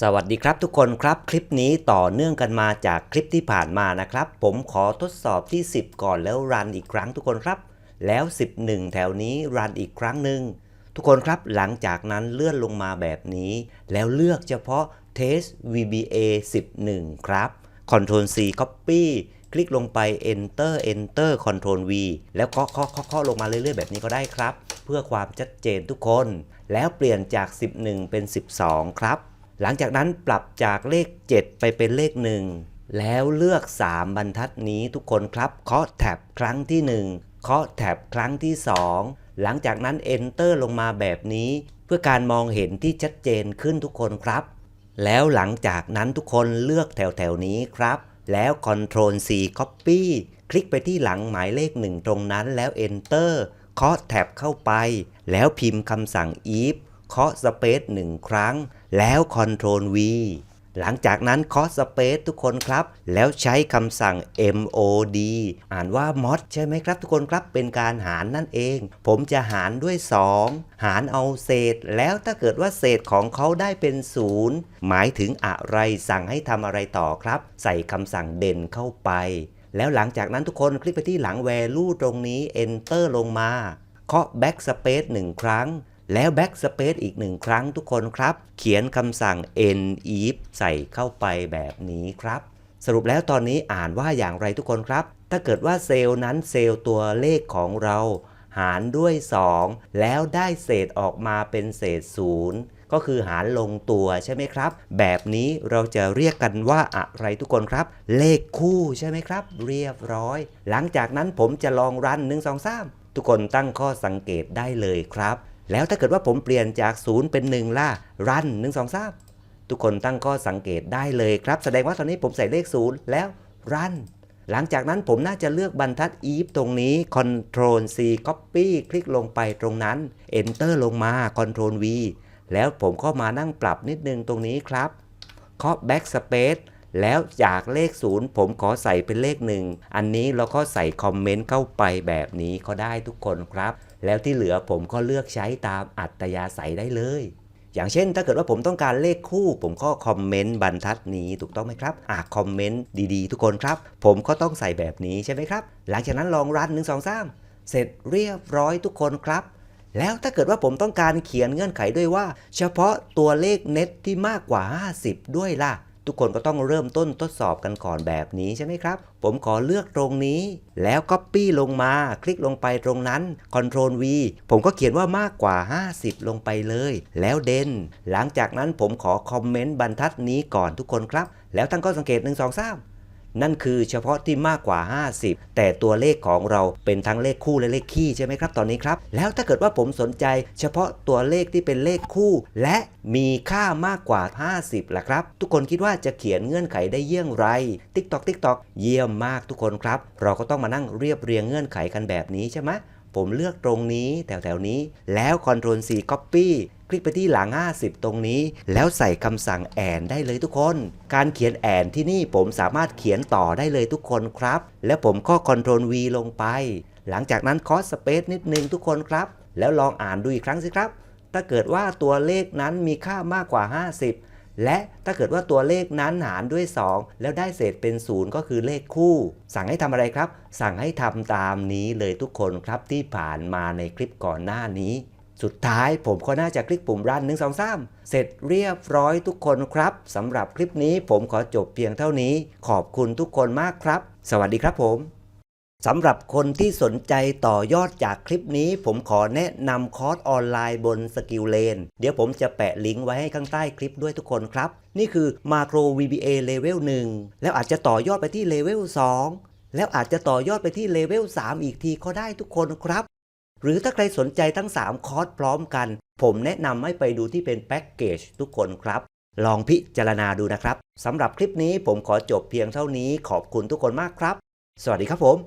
สวัสดีครับทุกคนครับ คลิปนี้ต่อเนื่องกันมาจากคลิปที่ผ่านมานะครับ ผมขอทดสอบที่ 10 ก่อนแล้วรันอีกครั้งทุกคนครับ แล้ว 11 แถวนี้รันอีกครั้งหนึ่งทุกคนครับหลังจากนั้นเลื่อนลงมาแบบนี้ แล้วเลือกเฉพาะ Test VBA 11 ครับ Ctrl C Copy คลิกลงไป Enter Enter Ctrl V แล้วก็เคาะเคาะเคาะลงมาเรื่อยๆ แบบนี้ก็ได้ครับ เพื่อความชัดเจนทุกคน แล้วเปลี่ยนจาก 11 เป็น 12 ครับ หลังจากนั้นปรับจากเลข 7 ไปเป็นเลข 1 แล้วเลือก 3 บรรทัดนี้ทุกคนครับเคาะแท็บครั้งที่ 1เคาะแท็บครั้งที่ 2 หลังจากนั้น Enter ลงมาแบบนี้ เพื่อการมองเห็นที่ชัดเจนขึ้นทุกคนครับ แล้วหลังจากนั้นทุกคนเลือกแถวแถวๆนี้ครับ แล้ว Ctrl C Copy คลิกไปที่หลังหมายเลขหนึ่งตรงนั้นแล้ว Enter เคาะแท็บเข้าไป แล้วพิมพ์คำสั่ง if เคาะ Space หนึ่งครั้ง แล้ว Ctrl V หลังจากนั้นคาะ Space ทุกคนครับ แล้วใช้คำสั่ง mod อ่านว่า mod ใช่ไหมครับทุกคนครับเป็นการหารนั่นเอง ผมจะหารด้วย 2 หารเอาเศษ แล้วถ้าเกิดว่าเศษของเขาได้เป็นศูนย์หมายถึงอะไรสั่งให้ทำอะไรต่อครับ ใส่คำสั่งเด่นเข้าไป แล้วหลังจากนั้นทุกคนคลิกไปที่หลัง value ตรงนี้ enter ลงมาเคาะ backspace หนึ่งครั้ง แล้ว backspace อีกหนึ่งครั้งทุกคนครับ เขียนคำสั่ง nif ใส่เข้าไปแบบนี้ครับ สรุปแล้วตอนนี้อ่านว่าอย่างไรทุกคนครับ ถ้าเกิดว่าเซลล์นั้นเซลล์ตัวเลขของเรา หารด้วย 2 แล้วได้เศษออกมาเป็นเศษศูนย์ก็คือหารลงตัวใช่ไหมครับ แบบนี้เราจะเรียกกันว่าอะไรทุกคนครับ เลขคู่ใช่ไหมครับ เรียบร้อย หลังจากนั้นผมจะลองรัน 1 2 3 ทุกคนตั้งข้อสังเกตได้เลยครับ แล้วถ้าเกิดว่าผมเปลี่ยนจาก0เป็น1ล่ะรัน1 2 3 ทุกคนตั้งข้อสังเกตได้เลยครับ แสดงว่าตอนนี้ผมใส่เลข0แล้วรันหลังจากนั้นผมน่าจะเลือกบรรทัด if ตรงนี้ Ctrl C Copy คลิกลงไปตรงนั้น Enter ลงมา Ctrl V แล้วผมก็มานั่งปรับนิดนึงตรงนี้ครับเคาะ backspace แล้วจากเลข0ผมขอใส่เป็นเลข1อันนี้เราก็ใส่คอมเมนต์เข้าไปแบบนี้ก็ได้ทุกคนครับ แล้วที่เหลือผมก็เลือกใช้ตามอัตยาศัยได้เลยอย่างเช่น ถ้าเกิดว่าผมต้องการเลขคู่ ผมก็คอมเมนต์บรรทัดนี้ถูกต้องไหมครับอะคอมเมนต์ดีๆ ทุกคนครับ ผมก็ต้องใส่แบบนี้ใช่ไหมครับ หลังจากนั้นลองรัน1 2 3 เสร็จเรียบร้อยทุกคนครับ แล้วถ้าเกิดว่าผมต้องการเขียนเงื่อนไขด้วยว่า เฉพาะตัวเลขเน็ตที่มากกว่า 50 ด้วยล่ะ ทุกคนก็ต้องเริ่มต้นทดสอบกันก่อนแบบนี้ใช่ไหมครับ ผมขอเลือกตรงนี้ แล้ว Copy ลงมา คลิกลงไปตรงนั้น Ctrl V ผมก็เขียนว่ามากกว่า 50 ลงไปเลย แล้วเดนหลังจากนั้นผมขอคอมเมนต์บรรทัดนี้ก่อนทุกคนครับ แล้วตั้งข้อสังเกต1 2 3 นั่นคือเฉพาะที่มากกว่า 50 แต่ตัวเลขของเราเป็นทั้งเลขคู่และเลขคี่ใช่ไหมครับตอนนี้ครับ แล้วถ้าเกิดว่าผมสนใจ เฉพาะตัวเลขที่เป็นเลขคู่ และมีค่ามากกว่า 50ล่ะครับ ทุกคนคิดว่าจะเขียนเงื่อนไขได้เยี่ยงไร ติ๊กตอกติ๊กตอกเยี่ยมมากทุกคนครับ เราก็ต้องมานั่งเรียบเรียงเงื่อนไขกันแบบนี้ใช่ไหม ผมเลือกตรงนี้แถวๆนี้ แล้ว Ctrl C Copy คลิกไปที่หลัง 50 ตรงนี้ แล้วใส่คำสั่งแอนได้เลยทุกคน การเขียนแอนที่นี่ผมสามารถเขียนต่อได้เลยทุกคนครับ แล้วผมก็ Ctrl V ลงไป หลังจากนั้นคอสสเปซนิดนึงทุกคนครับ แล้วลองอ่านดูอีกครั้งสิครับ ถ้าเกิดว่าตัวเลขนั้นมีค่ามากกว่า 50 และถ้าเกิดว่าตัวเลขนั้นหารด้วย 2 แล้วได้เศษเป็น 0 ก็คือเลขคู่ สั่งให้ทำอะไรครับ สั่งให้ทำตามนี้เลยทุกคนครับที่ผ่านมาในคลิปก่อนหน้านี้ สุดท้ายผมก็น่าจะคลิกปุ่มรัน1 2 3 เสร็จเรียบร้อยทุกคนครับสำหรับคลิปนี้ผมขอจบเพียงเท่านี้ ขอบคุณทุกคนมากครับ สวัสดีครับผม สำหรับคนที่สนใจต่อยอดจากคลิปนี้ ผมขอแนะนำคอร์สออนไลน์บนสกิลเลนเดี๋ยวผมจะแปะลิงก์ไว้ให้ข้างใต้คลิปด้วยทุกคนครับ นี่คือ Macro VBA Level 1 แล้วอาจจะต่อยอดไปที่ Level 2 แล้วอาจจะต่อยอดไปที่ Level 3 อีกทีก็ได้ทุกคนครับ หรือถ้าใครสนใจทั้ง 3 คอร์สพร้อมกัน ผมแนะนำให้ไปดูที่เป็นแพ็กเกจทุกคนครับลองพิจารณาดูนะครับสำหรับคลิปนี้ผมขอจบเพียงเท่านี้ขอบคุณทุกคนมากครับ สวัสดีครับผม